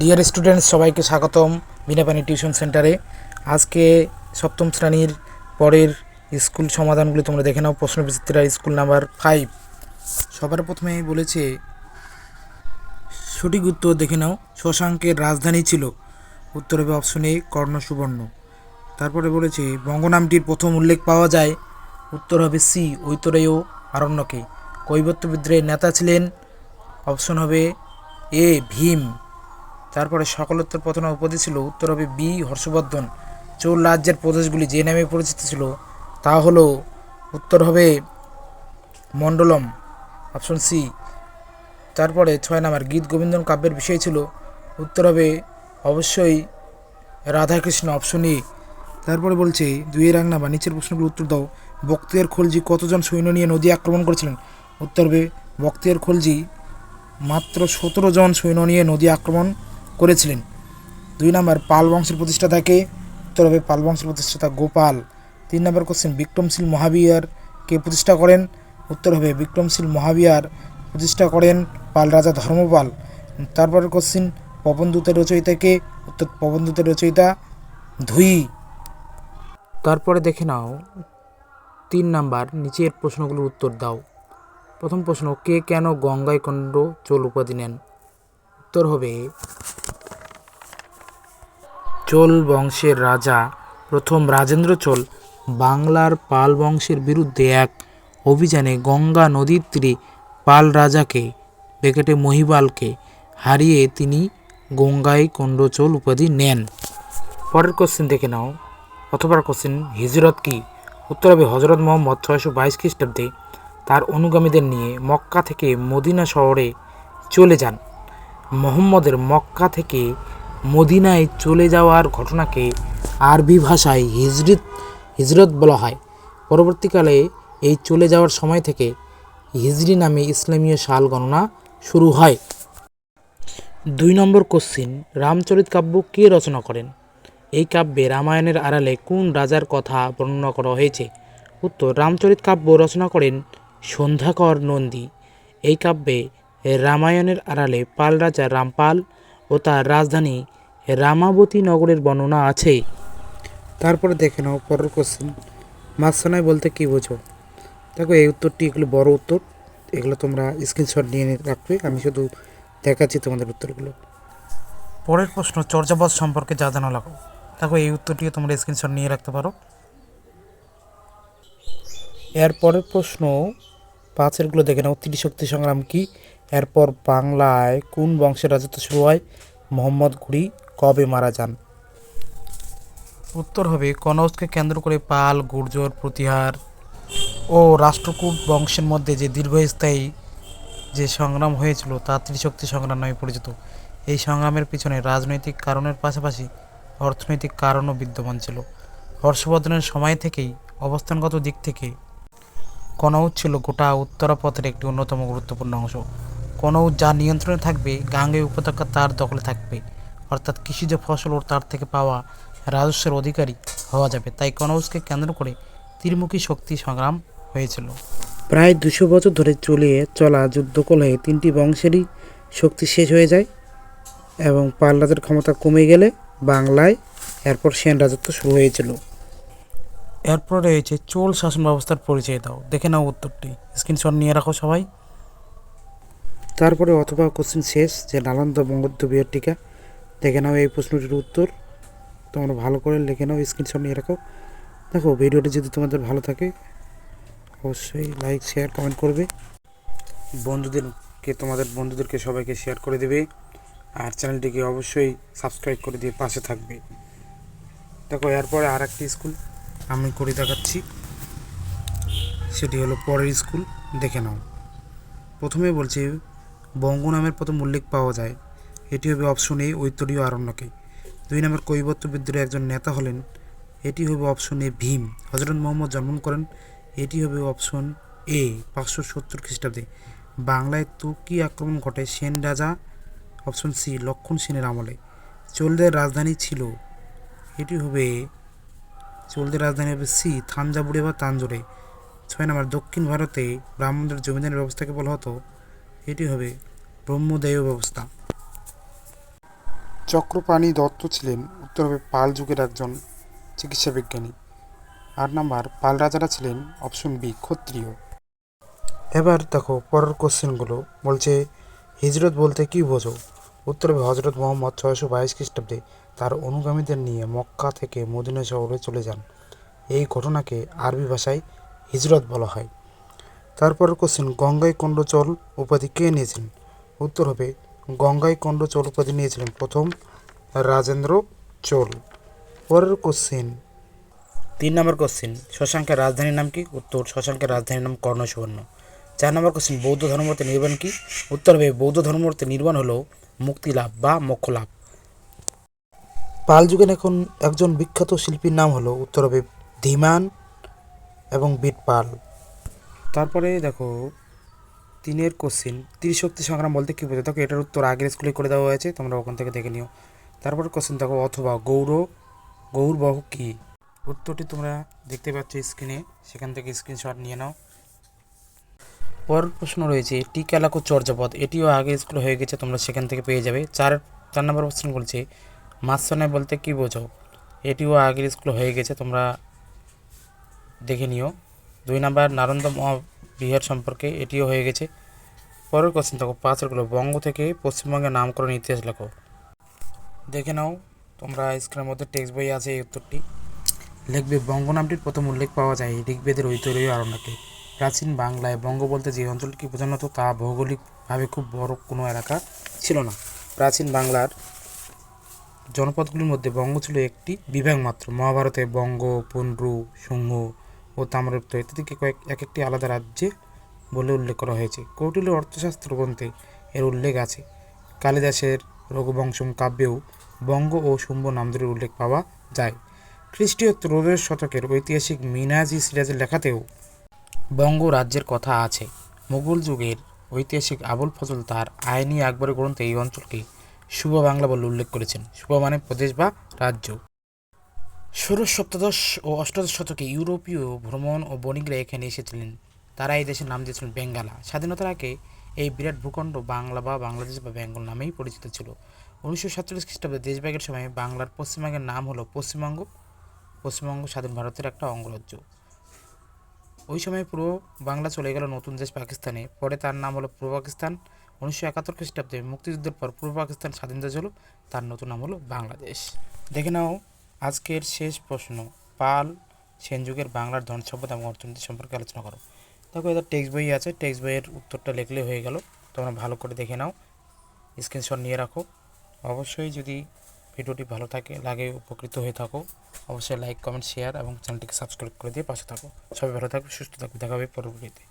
Dear students সবাইকে স্বাগতম Binapani tuition সেন্টারে। আজকে সপ্তম শ্রেণির পরের স্কুল সমাধানগুলি তোমরা দেখে নাও। প্রশ্ন বিচিত্রা স্কুল নাম্বার ফাইভ সবার প্রথমে বলেছে, সঠিক উত্তর দেখে নাও। শশাঙ্কের রাজধানী ছিল। উত্তর হবে অপশন এ কর্ণ সুবর্ণ তারপরে বলেছে বঙ্গ নামটির প্রথম উল্লেখ পাওয়া যায়। উত্তর হবে সি ঐতরেয় আরণ্যকে কৈবত্য বিদ্রোহের নেতা ছিলেন। অপশন হবে এ ভীম। তারপরে সকলোত্তর প্রথম উপাধি ছিল উত্তর হবে বি, হর্ষবর্ধন। চোর রাজ্যের প্রদেশগুলি যে নামে পরিচিত ছিল, তা হলো উত্তর হবে মণ্ডলম, অপশন সি। তারপরে ছয় নাম্বার, গীত গোবিন্দন কাব্যের বিষয় ছিল, উত্তর হবে অবশ্যই রাধাকৃষ্ণ, অপশন এ। তারপরে বলছে দুইয়ের এক নাম্বার, নিচের প্রশ্নগুলো উত্তর দাও। বক্তিয়ার খলজি কতজন সৈন্য নিয়ে নদী আক্রমণ করেছিলেন? উত্তর হবে, বক্তিয়ার খলজি মাত্র সতেরো জন সৈন্য নিয়ে নদী আক্রমণ করেছিলেন। দুই নম্বর পাল বংশের প্রতিষ্ঠাতাকে উত্তর হবে পাল বংশের প্রতিষ্ঠাতা গোপাল। তিন নম্বর কোশ্চেন বিক্রমশীল মহাবিহার কে প্রতিষ্ঠা করেন? উত্তর হবে বিক্রমশীল মহাবিহার প্রতিষ্ঠা করেন পাল রাজা ধর্মপাল। তারপরের কোশ্চেন পবনদূতের রচয়িতাকে, উত্তর পবনদূতের রচয়িতা ধুই। তারপরে দেখে নাও, তিন নাম্বার নিচের প্রশ্নগুলোর উত্তর দাও। প্রথম প্রশ্ন, কে কেন গঙ্গায় চোল উপাধি নেন? উত্তর হবে। চোল বংশের রাজা প্রথম রাজেন্দ্র চোল বাংলার পাল বংশের বিরুদ্ধে এক অভিযানে গঙ্গা নদীর তীরে পাল রাজাকে, বেকেটে মহিবালকে হারিয়ে তিনি গঙ্গায় কণ্ডচোল উপাধি নেন। পরের কোশ্চেন দেখে নাও। অথবা কোশ্চেন হিজরত কি? উত্তর হবে হজরত মোহাম্মদ ছয়শো বাইশ খ্রিস্টাব্দে। তার অনুগামীদের নিয়ে মক্কা থেকে মদিনা শহরে চলে যান। মোহাম্মদের মক্কা থেকে মদিনায় চলে যাওয়ার ঘটনাকে আরবি ভাষায় হিজরত হিজরত বলা হয়। পরবর্তীকালে এই চলে যাওয়ার সময় থেকে হিজরি নামে ইসলামীয় সাল গণনা শুরু হয়। দুই নম্বর কোশ্চিন, রামচরিত কাব্য কে রচনা করেন? এই কাব্যে রামায়ণের আড়ালে কোন রাজার কথা বর্ণনা করা হয়েছে? উত্তর, রামচরিত কাব্য রচনা করেন সন্ধ্যাকর নন্দী। এই কাব্যে রামায়ণের আড়ালে পাল রাজা রামপাল ও তার রাজধানী রামাবতী নগরের বর্ণনা আছে। তারপরে দেখে নাও পরের কোশ্চেন মাছসানায় বলতে কি বোঝো? দেখো এই উত্তরটি এগুলো বড় উত্তর। এগুলো তোমরা স্ক্রিনশট নিয়ে রাখবে। আমি শুধু দেখাচ্ছি তোমাদের উত্তরগুলো। পরের প্রশ্ন চর্যাপদ সম্পর্কে যা জানা লাগো দেখো এই উত্তরটিও তোমরা স্ক্রিনশট নিয়ে রাখতে পারো। এর পরের প্রশ্ন পাঁচেরগুলো দেখে নাও। ত্রিশক্তি সংগ্রাম কি? এরপর বাংলায় কোন বংশের রাজত্ব শুরু হয়? মোহাম্মদ ঘুরি কবে মারা যান? উত্তর হবে কনৌজকে কেন্দ্র করে পাল, গুর্জর, প্রতিহার ও রাষ্ট্রকূট বংশের মধ্যে যে দীর্ঘস্থায়ী যে সংগ্রাম হয়েছিল, তা ত্রিশক্তি সংগ্রাম নামে পরিচিত। এই সংগ্রামের পিছনে রাজনৈতিক কারণের পাশাপাশি অর্থনৈতিক কারণও বিদ্যমান ছিল। হর্ষবর্ধনের সময় থেকেই অবস্থানগত দিক থেকে কনৌজ ছিল গোটা উত্তরাপথের একটি অন্যতম গুরুত্বপূর্ণ অংশ। কনৌজ যা নিয়ন্ত্রণে থাকবে গাঙ্গেয় উপত্যকা তার দখলে থাকবে। অর্থাৎ কৃষিজ ফসল ও তার থেকে পাওয়া রাজস্বের অধিকারী হওয়া যাবে। তাই কনৌজকে কেন্দ্র করে ত্রিমুখী শক্তি সংগ্রাম হয়েছিল। প্রায় দুশো বছর ধরে চলে চলা যুদ্ধকলহে তিনটি বংশেরই শক্তি শেষ হয়ে যায় এবং পাল রাজার ক্ষমতা কমে গেলে বাংলায় এরপর সেন রাজত্ব শুরু হয়েছিল। এরপর রয়েছে চোল শাসন ব্যবস্থার পরিচয় দাও। দেখে নাও উত্তরটি। স্ক্রিনশট নিয়ে রাখো সবাই। তারপরে অথবা কোশ্চেন শেষ, যে নালন্দা বঙ্গোদ্য বিয়ের টিকা, দেখে নাও এই প্রশ্নটির উত্তর। তোমরা ভালো করে লিখে নাও স্ক্রিনশট নিয়ে রাখো। দেখো, ভিডিওটি যদি তোমাদের ভালো থাকে, অবশ্যই লাইক শেয়ার কমেন্ট করবে। বন্ধুদেরকে তোমাদের বন্ধুদেরকে সবাইকে শেয়ার করে দেবে। আর চ্যানেলটিকে অবশ্যই সাবস্ক্রাইব করে দিয়ে পাশে থাকবে। দেখো, এরপরে আর একটি স্কুল আমি করে দেখাচ্ছি। সেটি হলো পরের স্কুল দেখে নাও। প্রথমে বলছে বঙ্গ নামের প্রথম উল্লেখ পাওয়া যায়। এটি হবে অপশন এ, ঐতরীয় আরণ্যকে। দুই নম্বর কৈবত্য বিদ্রোহের একজন নেতা হলেন। এটি হবে অপশন এ, ভীম। হজরত মোহাম্মদ জন্মগ্রহণ করেন। এটি হবে অপশন এ, পাঁচশো সত্তর খ্রিস্টাব্দে। বাংলায় তুর্কি আক্রমণ ঘটে সেন রাজা। অপশন সি, লক্ষণ সেনের আমলে। চোলদের রাজধানী ছিল। এটি হবে, চোলদের রাজধানী হবে সি থাঞ্জাভুরে বা তাঞ্জোরে ছয় নম্বর, দক্ষিণ ভারতে ব্রাহ্মণদের জমিদারের ব্যবস্থাকে বলা হতো। এটি হবে ব্রহ্মদেয় ব্যবস্থা। চক্রপাণি দত্ত ছিলেন উত্তরবে পাল যুগের একজন চিকিৎসা বিজ্ঞানী আট নাম্বার, পাল রাজারা ছিলেন অপশন বি ক্ষত্রিয়। এবার দেখো পরের কোশ্চেনগুলো বলছে, হিজরত বলতে কি বোঝো? উত্তর হবে হজরত মোহাম্মদ ছয়শো বাইশ খ্রিস্টাব্দে তার অনুগামীদের নিয়ে মক্কা থেকে মদিনা শহরে চলে যান। এই ঘটনাকে আরবি ভাষায় হিজরত বলা হয়। তারপরের কোশ্চেন, গঙ্গাই কণ্ডচল উপাধি কে নিয়েছিলেন? উত্তর হবে, গঙ্গাই কণ্ডচল উপাধি নিয়েছিলেন প্রথম রাজেন্দ্র চোল। পরের কোশ্চেন, তিন নম্বর কোশ্চেন, শশাঙ্কের রাজধানীর নাম কি? উত্তর, শশাঙ্কের রাজধানীর নাম কর্ণসুবর্ণ। চার নম্বর কোশ্চেন, বৌদ্ধ ধর্মতে নির্বাণ কি? উত্তর হবে, বৌদ্ধ ধর্মতে নির্বাণ হলো মুক্তি লাভ বা মোক্ষ লাভ। পাল যুগের এখন একজন বিখ্যাত শিল্পীর নাম হলো, উত্তর হবে, ধীমান এবং বিট পাল তারপরে দেখো, তিনের কোশ্চেন ত্রিশক্তি সংগ্রাম বলতে কী বোঝায়? দেখো, এটার উত্তর আগের স্কুলে করে দেওয়া হয়েছে, তোমরা ওখান থেকে দেখে নিও। তারপর কোশ্চেন দেখো, অথবা গৌর গৌরবাহু কী? উত্তরটি তোমরা দেখতে পাচ্ছ স্ক্রিনে সেখান থেকে স্ক্রিনশট নিয়ে নাও। পরের প্রশ্ন রয়েছে টিকালাকু চর্যাপদ, এটিও আগে স্কুলে হয়ে গেছে, তোমরা সেখান থেকে পেয়ে যাবে। চার চার নম্বর প্রশ্ন বলছে মাছসনায় বলতে কী বোঝো এটিও আগের স্কুলে হয়ে গেছে, তোমরা দেখে নিও। দুই নাম্বার নারন্দ মহাবিহার সম্পর্কে এটিও হয়ে গেছে। পরের কোশ্চেন দেখো পাঁচেরগুলো বঙ্গ থেকে পশ্চিমবঙ্গের নামকরণ ইতিহাস লেখো। দেখে নাও, তোমরা স্ক্রিনের মধ্যে টেক্সট বই আছে এই উত্তরটি। লিখবে, বঙ্গ নামটির প্রথম উল্লেখ পাওয়া যায় ঋগ্বেদের ঐতরীয় আরণ্যকে। প্রাচীন বাংলায় বঙ্গ বলতে যে অঞ্চলটি বোঝানো হতো তা ভৌগোলিকভাবে খুব বড় কোনো এলাকা ছিল না। প্রাচীন বাংলার জনপদগুলির মধ্যে বঙ্গ ছিল একটি বিভাগ মাত্র মহাভারতে বঙ্গ পুন্ড্রু শুঙ্গ ও তাম্রলিপ্ত ইত্যাদিকে কয়েক এক একটি আলাদা রাজ্যে বলে উল্লেখ করা হয়েছে। কৌটিল্য অর্থশাস্ত্র গ্রন্থে এর উল্লেখ আছে। কালিদাসের রঘুবংশম কাব্যেও বঙ্গ ও শুম্ভ নাম দুটির উল্লেখ পাওয়া যায়। খ্রিস্টীয় ত্রয়োদশ শতকের ঐতিহাসিক মিনাজি সিরাজের লেখাতেও বঙ্গ রাজ্যের কথা আছে। মুঘল যুগের ঐতিহাসিক আবুল ফজল তার আইনি আকবরের গ্রন্থে এই অঞ্চলকে শুভ বাংলা বলে উল্লেখ করেছেন। শুভ মানে প্রদেশ বা রাজ্য। ষোড়শ সপ্তদশ ও অষ্টাদশ শতকে ইউরোপীয় ভ্রমণ ও বণিকরা এখানে এসেছিলেন। তারা এই দেশের নাম দিয়েছিলেন বেঙ্গালা। স্বাধীনতার আগে এই বিরাট ভূখণ্ড বাংলা বা বাংলাদেশ বা বেঙ্গল নামেই পরিচিত ছিল। উনিশশো সাতচল্লিশ খ্রিস্টাব্দে দেশভাগের সময় বাংলার পশ্চিমবঙ্গের নাম হলো পশ্চিমবঙ্গ। পশ্চিমবঙ্গ স্বাধীন ভারতের একটা অঙ্গরাজ্য। ওই সময় পুরো বাংলা চলে গেল নতুন দেশ পাকিস্তানে। পরে তার নাম হলো পূর্ব পাকিস্তান। উনিশশো একাত্তর খ্রিস্টাব্দে মুক্তিযুদ্ধের পর পূর্ব পাকিস্তান স্বাধীন দেশ হলো তার নতুন নাম হলো বাংলাদেশ। দেখে নাও আজকের শেষ প্রশ্ন। পাল সেন যুগের বাংলার ধন সম্পদ এবং অর্থনীতি সম্পর্কে আলোচনা করো। দেখো এদের টেক্সট বই আছে টেক্সট বইয়ের উত্তরটা লিখলে হয়ে গেল। তোমরা ভালো করে দেখে নাও। স্ক্রিনশট নিয়ে রাখো। অবশ্যই যদি ভিডিওটি ভালো থাকে, লাগে, উপকৃত হয়ে থাকো, অবশ্যই লাইক কমেন্ট শেয়ার এবং চ্যানেলটিকে সাবস্ক্রাইব করে দিয়ে পাশে থাকো। সবাই ভালো থাকবে সুস্থ থাকবে দেখা হবে পরবর্তীতে।